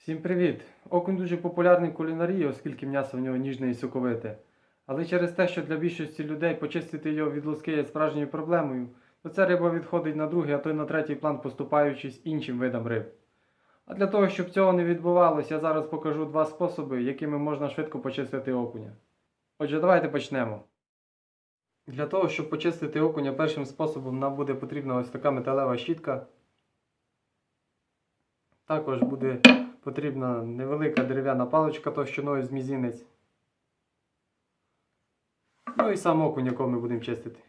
Всім привіт! Окунь дуже популярний в кулінарії, оскільки м'ясо в нього ніжне і соковите. Але через те, що для більшості людей почистити його від луски є справжньою проблемою, то ця риба відходить на другий, а то й на третій план, поступаючись іншим видам риб. А для того, щоб цього не відбувалося, я зараз покажу два способи, якими можна швидко почистити окуня. Отже, давайте почнемо. Для того, щоб почистити окуня першим способом, нам буде потрібна ось така металева щітка. Також буде потрібна невелика дерев'яна паличка товщиною з мізинець. Ну і сам окунь, якого ми будемо чистити.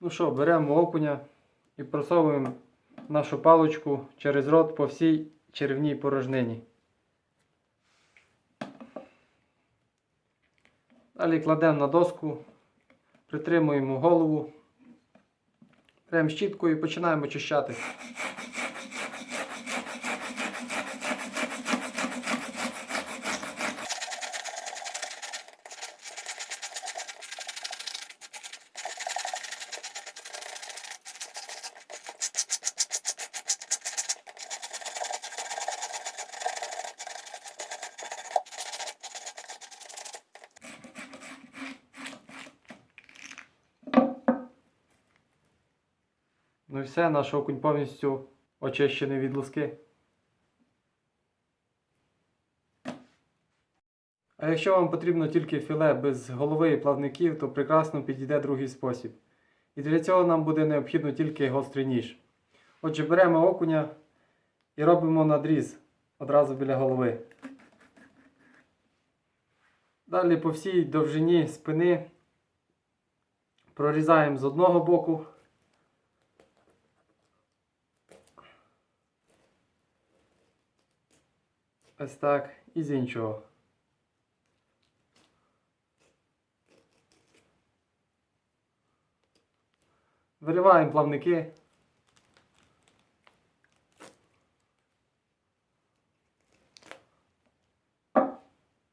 Ну що, беремо окуня і просовуємо нашу паличку через рот по всій черевній порожнині. Далі кладемо на доску, притримуємо голову, беремо щітку і починаємо очищати. Ну і все, наш окунь повністю очищений від луски. А якщо вам потрібно тільки філе без голови і плавників, то прекрасно підійде другий спосіб. І для цього нам буде необхідно тільки гострий ніж. Отже, беремо окуня і робимо надріз одразу біля голови. Далі по всій довжині спини прорізаємо з одного боку. Ось так. І з іншого. Вириваємо плавники.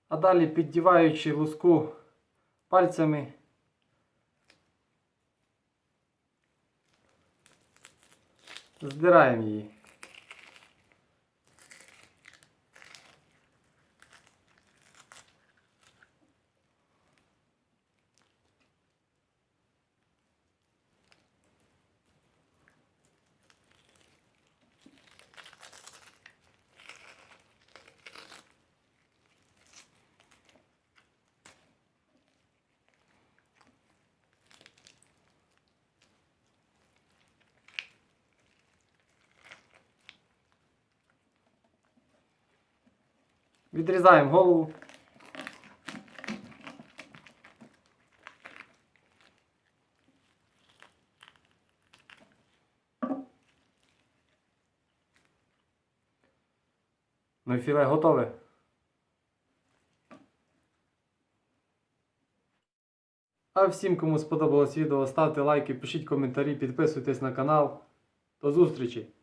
А далі піддіваючи луску пальцями. Здираємо її. Відрізаємо голову. Ну і філе готове. А всім, кому сподобалось відео, ставте лайки, пишіть коментарі, підписуйтесь на канал. До зустрічі!